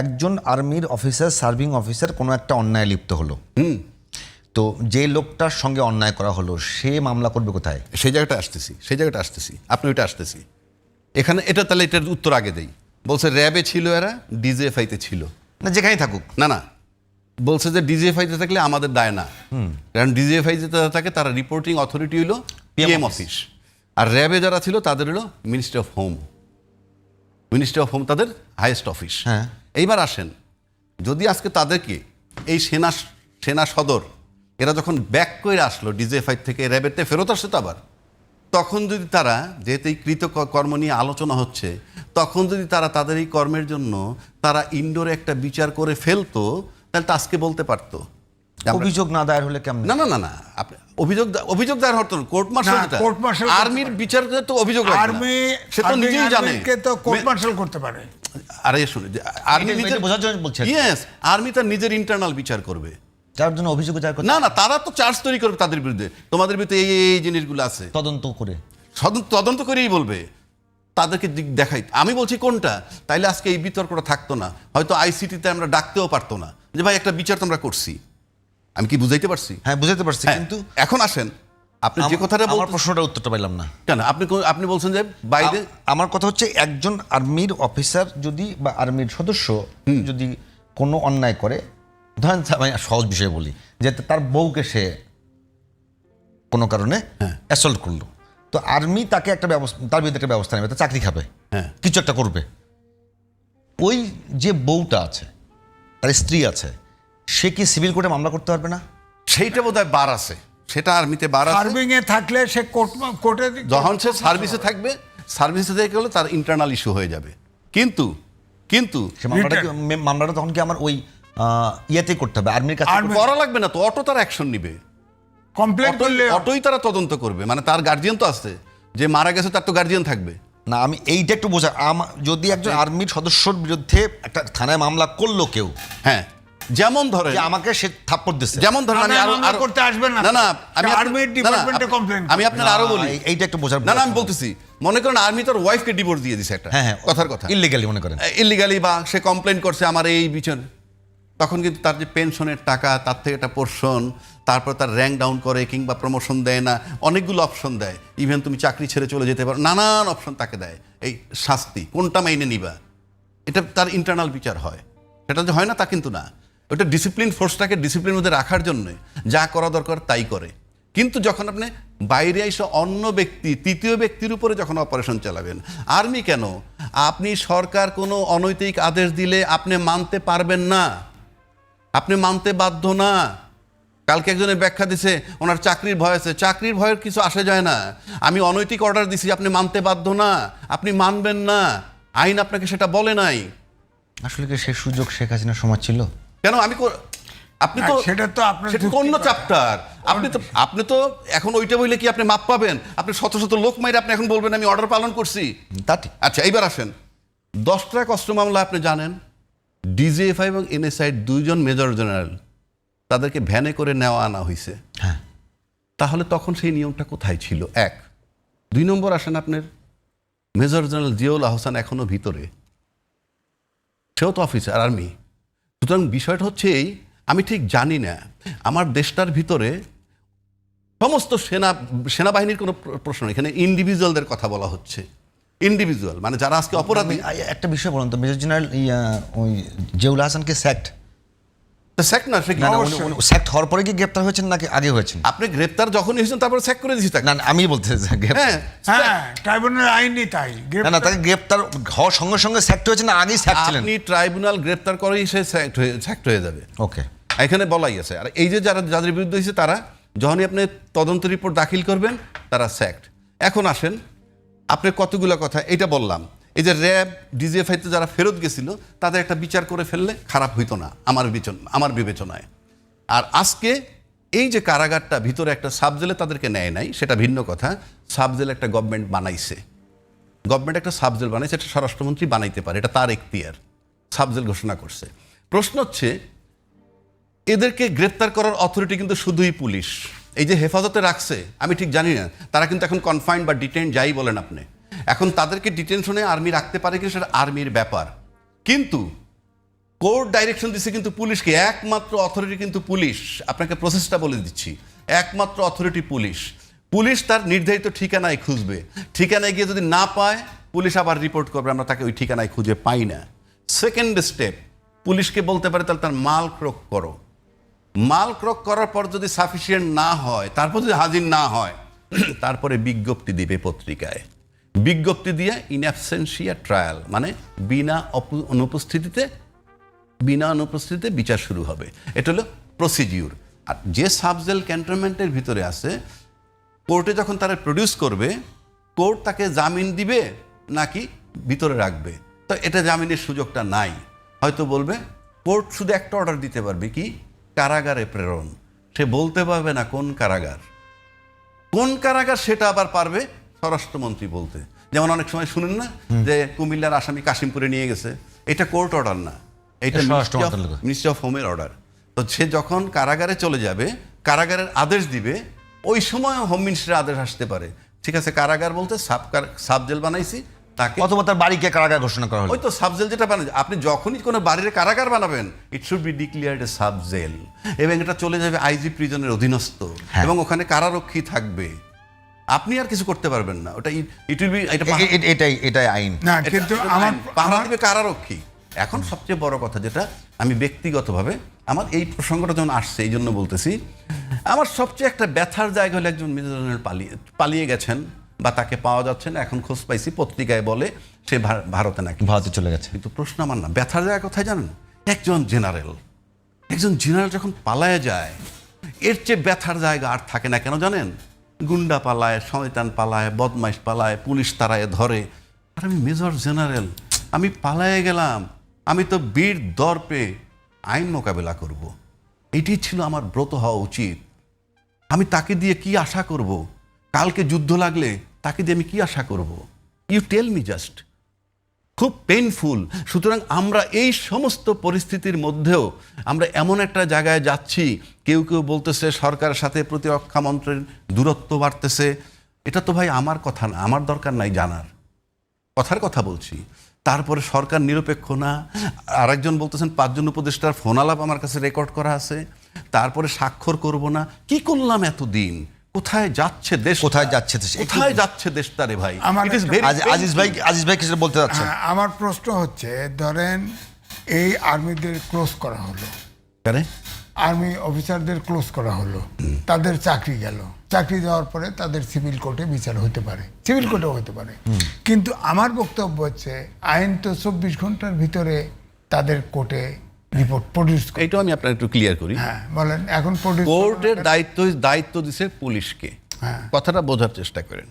একজন আর্মির officer serving officer কোনো একটা অন্যায় লিপ্ত হলো। তো যে লোকটার সঙ্গে অন্যায় করা হলো সে মামলা করবে কোথায়? সেই জায়গাটা আসতেছি সেই জায়গাটা আসতেছি। আপনি ওইটা আসতেছি। এখানে এটা তাহলে এটার উত্তর আগে দেই। বলছে র্যাবে ছিল এরা ডিজিএফআইতে ছিল। না যেখানেই থাকুক। না না। বলছে যে ডিজিএফআইতে থাকলে আমাদের দায় না। কারণ ডিজিএফআই যে থাকে তারা রিপোর্টিং অথরিটি হলো পিএম অফিস। অফিস আর র্যাবে যারা ছিল তাদের হলো ministry of home ministry of home তাদের হাইয়েস্ট অফিস হ্যাঁ। এইবার আসেন। যদি আজকে তাদেরকে এই সেনা সেনা সদর এরা যখন ব্যাক করে আসলো ডিজিএফআই থেকে র্যাবেতে ফেরত আসছে তো আবার। তখন যদি তারা যেহেতু এই কৃত কর্ম নিয়ে আলোচনা হচ্ছে তখন যদি তারা তাদের এই কর্মের জন্য তারা ইনডোরে একটা বিচার করে ফেলতো তাহলে তো আজকে বলতে পারতো। অভিযোগ না দায়ের হলে কেমন? না না না না আপনি অভিযোগ অভিযোগ দায়ের হতো কোর্ট মার্শাল আর্মির বিচার তো অভিযোগ আর্মি সে তো নিজেই জানে। তো কোর্ট মার্শাল করতে পারে। আরে শুনে আর্মি নিজের বোঝার জন্য বলছি। ইয়েস আর্মি তার নিজের ইন্টারনাল বিচার করবে। যার জন্য অভিযোগ দায়ের না না তারা তো চার্জ তৈরি করবে তাদের বিরুদ্ধে। তোমাদের বিরুদ্ধে এই এই- জিনিসগুলো আছে। তদন্ত করে। তদন্ত করেই বলবে। তাদেরকে দিক দেখাই। আমি বলছি কোনটা? তাইলে আজকে এই বিতর্কটা থাকতো না। হয়তো আইসিটিতে আমরা ডাকতেও পারতো না। যে ভাই একটা বিচার তো আমরা করছি। আমি কি বুঝাইতে পারছি? হ্যাঁ বুঝাইতে পারছি হ্যাঁ, কিন্তু এখন আসেন। আপনি যে কথাটা আমার বলতে প্রশ্নটার উত্তরটা পাইলাম না। কেন? আপনি আপনি বলছেন যে বাইরে আমার কথা হচ্ছে একজন আর্মির অফিসার যদি বা আর্মির সদস্য যদি কোনো অন্যায় করে ধরেন আমি সহজ বিষয়ে বলি যে তার বউকে সে কোনো কারণে অ্যাসল্ট করল। তো আর্মি তাকে একটা ব্যবস্থা তার বিরুদ্ধে একটা ব্যবস্থা নেবে চাকরি খাবে। হ্যাঁ। কিছু একটা করবে। ওই যে বউটা আছে তার স্ত্রী আছে সে কি সিভিল কোর্টে মামলা করতে পারবে না? সেইটা বোধহয় বার আছে। সেটা আর্মিতে বার এ থাকলে সে কোর্ট কোর্টে যখন সে সার্ভিসে থাকবে সার্ভিসে থেকে গেলে তার ইন্টারনাল ইস্যু হয়ে যাবে। কিন্তু কিন্তু সে মামলাটা মামলাটা তখন কি আমার ওই ইয়েতে করতে হবে আর্মির কাছে করা লাগবে না তো অটো তার অ্যাকশন নিবে। কমপ্লেন করলে অটোই তারা তদন্ত করবে। মানে তার গার্জিয়ান তো আছে। যে মারা গেছে তার তো গার্জিয়ান থাকবে। না আমি এইটা একটু বোঝা আম- যদি একজন আর্মির সদস্যর বিরুদ্ধে একটা থানায় মামলা করল কেউ হ্যাঁ। যেমন ধরে আমাকে সে থাপ্পড় দিচ্ছে যেমন ধরেন আমি আরও করতে আসবেন না। না না আমি না, ডিপার্টমেন্টে complain আমি আপনার আরও বলি। এইটা একটু বোঝার না না আমি বলতেছি মনে করেন আর্মি তার ওয়াইফকে ডিভোর্স দিয়ে দিছে একটা। হ্যাঁ হ্যাঁ কথার কথা। ইলিগালি মনে করেন। ইলিগালি বা সে কমপ্লেন করছে আমার এই বিচার তখন কিন্তু তার যে পেনশনের টাকা তার থেকে একটা পোর্শন তারপর তার র্যাঙ্ক ডাউন করে কিংবা প্রমোশন দেয় না অনেকগুলো অপশন দেয়। ইভেন তুমি চাকরি ছেড়ে চলে যেতে পারো নানান অপশন তাকে দেয়। এই শাস্তি কোনটা মাইনে নিবা? এটা তার ইন্টারনাল বিচার হয়। সেটা যে হয় না তা কিন্তু না। ওটা ডিসিপ্লিন ফোর্সটাকে ডিসিপ্লিন মধ্যে রাখার জন্য যা করা দরকার তাই করে। কিন্তু যখন আপনি বাইরে এসে অন্য ব্যক্তি, তৃতীয় ব্যক্তির উপরে যখন অপারেশন চালাবেন আর্মি কেন? আপনি সরকার কোনো অনৈতিক আদেশ দিলে আপনি মানতে পারবেন না। আপনি মানতে বাধ্য না। কালকে একজনের ব্যাখ্যা দিছে, ওনার চাকরির ভয় আছে। চাকরির ভয়ের কিছু আসে যায় না। আমি অনৈতিক অর্ডার দিছি, আপনি মানতে বাধ্য না। আপনি মানবেন না। আইন আপনাকে সেটা বলে নাই। আসলে কি সে সুযোগ শেখ হাসিনার সময় ছিল? কেন আমি আপনি তো সেটা তো আপনার সেটা অন্য চ্যাপ্টার আপনি তো আপনি তো এখন ওইটা বললে কি আপনি মাপ পাবেন? আপনি শত শত লোক মাইরে আপনি এখন বলবেন আমি অর্ডার পালন করছি। তা ঠিক আচ্ছা এইবার আসেন। দশটা কষ্ট মামলা আপনি জানেন ডিজিএফআই এবং এনএসআই দুইজন মেজর জেনারেল তাদেরকে ভ্যানে করে নেওয়া আনা হয়েছে হ্যাঁ। তাহলে তখন সেই নিয়মটা কোথায় ছিল? এক দুই নম্বর আসেন আপনার মেজর জেনারেল জিয়াউল আহসান এখনও ভিতরে। সেও তো অফিসার আর্মি সুতরাং বিষয়টা হচ্ছে এই আমি ঠিক জানি না আমার দেশটার ভিতরে সমস্ত সেনা সেনাবাহিনীর কোনো প্র- প্রশ্ন নেই। এখানে ইন্ডিভিজুয়ালদের কথা বলা হচ্ছে ইন্ডিভিজুয়াল মানে যারা আজকে অপরাধী একটা বিষয় বলুন তো মেজর জেনারেল ওই জেউল হাসানকে স্যাক্ট স্যাক না সে কি? স্যাক্ট হওয়ার পরে কি গ্রেপ্তার হয়েছেন নাকি আগে হয়েছেন? আপনি গ্রেপ্তার যখনই হয়েছেন তারপরে স্যাক করে দিয়েছি তাকে। না না, আমি বলতে চাই, গ্রেপ্তার- হ্যাঁ হ্যাঁ ট্রাইব্যুনাল আইনই তাই। না না তাকে গ্রেপ্তার হওয়ার সঙ্গে সঙ্গে স্যাক্ট হয়েছে না আগেই স্যাক্ট ছিলেন? আপনি ট্রাইব্যুনাল গ্রেপ্তার করেই সে স্যাক্ট হয়ে স্যাক্ট হয়ে যাবে। ওকে। এখানে বলাই আছে। আর এই যে যারা যাদের বিরুদ্ধে হয়েছে তারা যখনই আপনি তদন্ত রিপোর্ট দাখিল করবেন তারা স্যাক্ট এখন আসেন আপনি কতগুলো কথা এটা বললাম। এই যে র্যাব ডিজিএফআইতে যারা ফেরত গেছিল, তাদের একটা বিচার করে ফেললে খারাপ হইতো না, আমার বিচন, আমার বিবেচনায়। আর আজকে এই যে কারাগারটা ভিতরে একটা সাবজেলে তাদেরকে নেয় নাই, সেটা ভিন্ন কথা, সাবজেল একটা গভর্নমেন্ট বানাইছে। গভর্নমেন্ট একটা সাবজেল বানাইছে, এটা স্বরাষ্ট্রমন্ত্রী বানাইতে পারে, এটা তার এখতিয়ার, সাবজেল ঘোষণা করছে। প্রশ্ন হচ্ছে, এদেরকে গ্রেপ্তার করার অথরিটি কিন্তু শুধুই পুলিশ। এই যে হেফাজতে রাখছে, আমি ঠিক জানি না, তারা কিন্তু এখন কনফাইন্ড বা ডিটেন যাই বলেন আপনি। এখন তাদেরকে ডিটেনশনে আর্মি রাখতে পারে কি সেটা আর্মির ব্যাপার। কিন্তু কোর্ট ডাইরেকশন দিচ্ছে কিন্তু পুলিশকে, একমাত্র অথরিটি কিন্তু পুলিশ। আপনাকে প্রসেসটা বলে দিচ্ছি, একমাত্র অথরিটি পুলিশ। পুলিশ তার নির্ধারিত ঠিকানায় খুঁজবে। ঠিকানায় গিয়ে যদি না পায়, পুলিশ আবার রিপোর্ট করবে, আমরা তাকে ওই ঠিকানায় খুঁজে পাই না। সেকেন্ড স্টেপ পুলিশকে বলতে পারে তাহলে তার মাল ক্রোক করো। মাল ক্রক করার পর যদি সাফিসিয়েন্ট না হয়, তারপর যদি হাজির না হয়, তারপরে বিজ্ঞপ্তি দিবে পত্রিকায়। বিজ্ঞপ্তি দিয়ে ইন অ্যাবসেন্সিয়া ট্রায়াল মানে বিনা অনুপস্থিতিতে বিনা অনুপস্থিতিতে বিচার শুরু হবে। এটা হলো প্রসিডিউর আর যে সাবজেল ক্যান্টনমেন্টের ভিতরে আছে কোর্টে যখন তারা প্রডিউস করবে কোর্ট তাকে জামিন দিবে নাকি ভিতরে রাখবে। তো এটা জামিনের সুযোগটা নাই। হয়তো বলবে কোর্ট শুধু একটা অর্ডার দিতে পারবে কি? কারাগারে প্রেরণ। সে বলতে পারবে না কোন কারাগার। কোন কারাগার সেটা আবার পারবে স্বরাষ্ট্রমন্ত্রী বলতে। যেমন অনেক সময় শুনেন না? যে কুমিল্লার আসামি কাশিমপুরে নিয়ে গেছে। এটা কোর্ট অর্ডার না। এটা। মিনিস্ট্রি অফ হোমের অর্ডার তো সে যখন কারাগারে চলে যাবে কারাগারের আদেশ দিবে ওই সময় হোম মিনিস্ট্রির আদেশ আসতে পারে। ঠিক আছে কারাগার বলতে সাব সাব জেল বানাইছি তাকে অথবা তার বাড়িকে কারাগার ঘোষণা করা হলো। ওই তো সাবজেল যেটা বানাই আপনি যখনই কোনো বাড়ির কারাগার বানাবেন it should be declared a sub jail এবং এটা চলে যাবে আইজি প্রিজনের অধীনস্থ। হ্যাঁ। এবং ওখানে কারারক্ষী থাকবে। আপনি আর কিছু করতে পারবেন না। ওটা ইট উইল বি এটা এটাই এটাই আইন। না কিন্তু আমার। পাহারা দিবে কারারক্ষী এখন সবচেয়ে বড় কথা যেটা আমি ব্যক্তিগতভাবে আমার এই প্রসঙ্গটা যখন আসছে এই জন্য বলতেছি আমার সবচেয়ে একটা ব্যথার জায়গা হলো একজন মেজর জেনারেল পালিয়ে পালিয়ে গেছেন বা তাকে পাওয়া যাচ্ছে না এখন খোঁজ পাইছি পত্রিকায় বলে সে ভারতে নাকি। ভারতে চলে গেছে। কিন্তু প্রশ্ন আমার না ব্যথার জায়গা কোথায় জানেন? একজন জেনারেল। একজন জেনারেল যখন পালায় যায় এর চেয়ে ব্যথার জায়গা আর থাকে না কেন জানেন? গুন্ডা পালায়, শয়তান পালায়, বদমাইশ পালায়, পুলিশ তারায় ধরে। আর আমি মেজর জেনারেল, আমি পালায়ে গেলাম। আমি তো বীর দর্পে আইন মোকাবেলা করব। এটি ছিল আমার ব্রত হওয়া উচিত। আমি তাকে দিয়ে কি আশা করব? কালকে যুদ্ধ লাগলে তাকে দিয়ে আমি কি আশা করব? ইউ টেল মি জাস্ট খুব পেইনফুল সুতরাং আমরা এই সমস্ত পরিস্থিতির মধ্যেও আমরা এমন একটা জায়গায় যাচ্ছি, কেউ কেউ বলতেছে সরকারের সাথে প্রতিরক্ষা মন্ত্রের দূরত্ব বাড়তেছে। এটা তো ভাই আমার কথা না, আমার দরকার নাই জানার। কথার কথা বলছি। তারপরে সরকার নিরপেক্ষ না। আরেকজন বলতেছেন, পাঁচজন উপদেষ্টার ফোন আলাপ আমার কাছে রেকর্ড করা আছে। তারপরে স্বাক্ষর করব না। কি করলাম এতদিন? কোথায় যাচ্ছে দেশ কোথায় যাচ্ছে দেশ? কোথায় যাচ্ছে দেশটা রে ভাই? আমার আজিজ ভাই আজিজ ভাই কিছু বলতে চাচ্ছেন। হ্যাঁ, আমার প্রশ্ন হচ্ছে ধরেন এই আর্মিদের ক্লোজ করা হলো। কেন? আর্মি অফিসারদের ক্লোজ করা হলো। তাদের চাকরি গেল। চাকরি যাওয়ার পরে তাদের সিভিল কোর্টে বিচার হতে পারে। সিভিল কোর্টেও হতে পারে। কিন্তু আমার বক্তব্য হচ্ছে আইন তো চব্বিশ ঘণ্টার ভিতরে তাদের কোর্টে রিপোর্ট প্রডিউস করে এইটাও আমি আপনার একটু ক্লিয়ার করি। হ্যাঁ বলেন এখন কোর্টের দায়িত্ব দায়িত্ব দিছে পুলিশকে। হ্যাঁ। কথাটা বোঝার চেষ্টা করেন।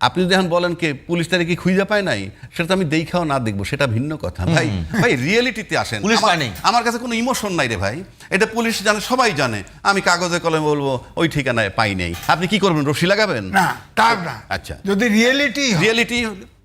আপনি যদি এখন বলেন কে পুলিশ তারা কি খুঁজে পায় নাই? সেটা তো আমি দেখাও না দেখব সেটা ভিন্ন কথা। ভাই ভাই রিয়েলিটিতে আসেন। পুলিশ নাই। আমার কাছে কোনো ইমোশন নাই রে ভাই। এটা পুলিশ জানে সবাই জানে। আমি কাগজে কলমে বলব ওই ঠিকানায় পাই নেই। আপনি কি করবেন রশি লাগাবেন? না তার না? আচ্ছা। যদি রিয়েলিটি রিয়েলিটি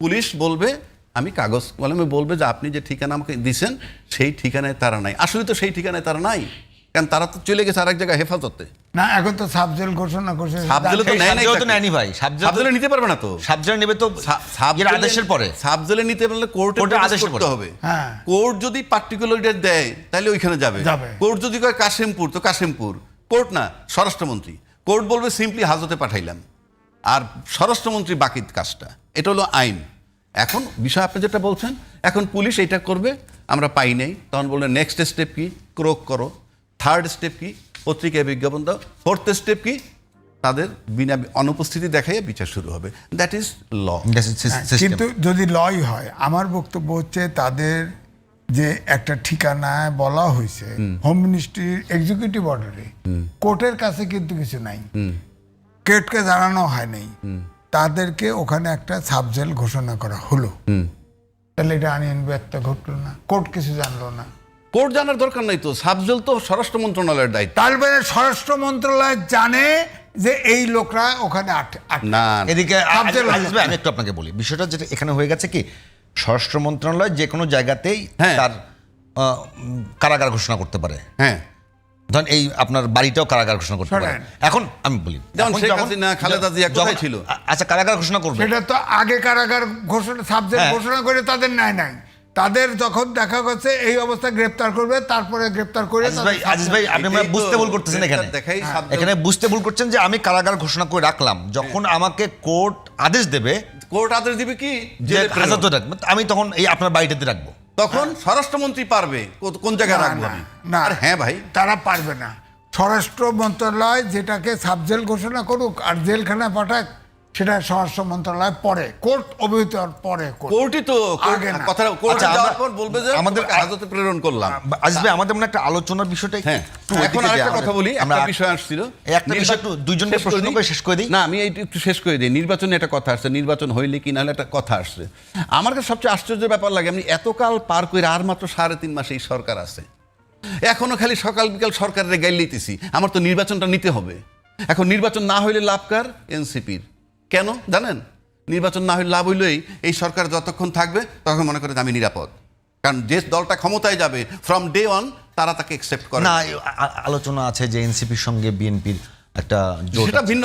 পুলিশ বলবে আমি কাগজ কলমে বলবে যে আপনি যে ঠিকানা আমাকে দিছেন সেই ঠিকানায় তারা নাই। আসলে তো সেই ঠিকানায় তারা নাই কারণ তারা তো চলে গেছে আরেক জায়গায় হেফাজতে। না এখন তো সাবজেল ঘোষণা করছে। সাবজেলে তো নেয় নাই তো। নেয়নি ভাই, সাবজেল সাবজেলে নিতে পারবে না তো। সাবজেক্ট নেবে তো সা- সাবজেলে- আদেশের পরে। সাবজেলে নিতে পারলে কোর্টের কোর্টের আদেশ করতে হবে। হ্যাঁ। কোর্ট যদি পার্টিকুলার ডেট দেয় তাহলে ওইখানে যাবে। যাবে। কোর্ট যদি কয় কাশিমপুর তো কাশিমপুর। কোর্ট না স্বরাষ্ট্রমন্ত্রী। কোর্ট বলবে সিম্পলি হাজতে পাঠাইলাম। আর স্বরাষ্ট্রমন্ত্রী বাকি কাজটা। এটা হলো আইন। এখন বিষয় আপনি যেটা বলছেন এখন পুলিশ এটা করবে আমরা পাই নাই। তখন বললেন নেক্সট স্টেপ কি? ক্রোক করো। থার্ড স্টেপ কি? পত্রিকায় বিজ্ঞাপন দাও। ফোর্থ স্টেপ কি? তাদের বিনা অনুপস্থিতি দেখাইয়া বিচার শুরু হবে। দ্যাট ইজ ল কিন্তু যদি লই হয় আমার বক্তব্য হচ্ছে তাদের যে একটা ঠিকানায় বলা হয়েছে হোম। মিনিস্ট্রির এক্সিকিউটিভ অর্ডারে কোর্টের কাছে কিন্তু কিছু নাই। কোর্টকে জানানো হয় নাই। তাদেরকে ওখানে একটা সাবজেল ঘোষণা করা হলো। তাহলে এটা আইন ব্যক্ত ঘটলো না? কোর্ট কিছু জানলো না? কোর্ট জানার দরকার নাই তো। সাবজেল তো স্বরাষ্ট্র মন্ত্রণালয়ের দায়িত্ব। তার মানে স্বরাষ্ট্র মন্ত্রণালয় জানে যে এই লোকরা ওখানে আট- আট- না এদিকে আমি একটু আপনাকে বলি। বিষয়টা যেটা এখানে হয়ে গেছে কি স্বরাষ্ট্র মন্ত্রণালয় যে কোনো জায়গাতেই হ্যাঁ। তার কারাগার ঘোষণা করতে পারে। হ্যাঁ। ধরেন এই আপনার বাড়িটাও কারাগার ঘোষণা করতে পারে এখন আমি বলি ছিল? আচ্ছা কারাগার ঘোষণা করবে। সেটা তো আগে কারাগার ঘোষণা সাবজেক্ট হ্যাঁ। ঘোষণা করে তাদের নাই নাই। তাদের যখন দেখা গেছে এই অবস্থা গ্রেপ্তার করবে তারপরে গ্রেপ্তার করে আজিজ ভাই আজিজ ভাই আপনি মনে হয় এটাই তো বুঝতে ভুল করতেছেন এখানে। দেখাই হ্যাঁ। এখানে বুঝতে ভুল করছেন যে আমি কারাগার ঘোষণা করে রাখলাম। যখন আমাকে কোর্ট আদেশ দেবে কোর্ট আদেশ দিবে কি? যে আমি তখন এই আপনার বাড়িটাতে রাখব। তখন স্বরাষ্ট্রমন্ত্রী পারবে কোন জায়গায় রাখবে আমি? না। আর হ্যাঁ ভাই। তারা পারবে না। স্বরাষ্ট্র মন্ত্রণালয় যেটাকে সাবজেল ঘোষণা করুক আর জেলখানা পাঠাক সেটা স্বরাষ্ট্র মন্ত্রণালয় পরে কোর্ট অভিহিত পরে কোর্টই তো কোর্ট- আগে কথা কোর্টে আচ্ছা, যাওয়ার পর বলবে যে আমাদের- হাজতে প্রেরণ করলাম। আজিজ ভাই আমাদের মনে একটা আলোচনার বিষয়টা হ্যাঁ। এখন আরেকটা কথা বলি আমরা বিষয় আসছিল। একটা বিষয় একটু দুইজনকে প্রশ্ন করে শেষ করে দিই। না আমি একটু শেষ করে দিই। নির্বাচনে একটা কথা আসছে নির্বাচন হইলে কি না হলে একটা কথা আসছে। আমার কাছে সবচেয়ে আশ্চর্যের ব্যাপার লাগে আমি এতকাল পার করে আর মাত্র সাড়ে তিন মাসে এই সরকার আছে। এখনও খালি সকাল বিকাল সরকারের গাইল আমার তো নির্বাচনটা নিতে হবে। এখন নির্বাচন না হইলে লাভকার এনসিপির। কেন? জানেন? নির্বাচন না হইলে লাভ হইলেই এই সরকার যতক্ষণ থাকবে তখন মনে করে আমি নিরাপদ। কারণ যে দলটা ক্ষমতায় যাবে ফ্রম ডে ওয়ান তারা তাকে একসেপ্ট করে। না আলোচনা আছে যে এনসিপির সঙ্গে বিএনপির একটা। ভিন্ন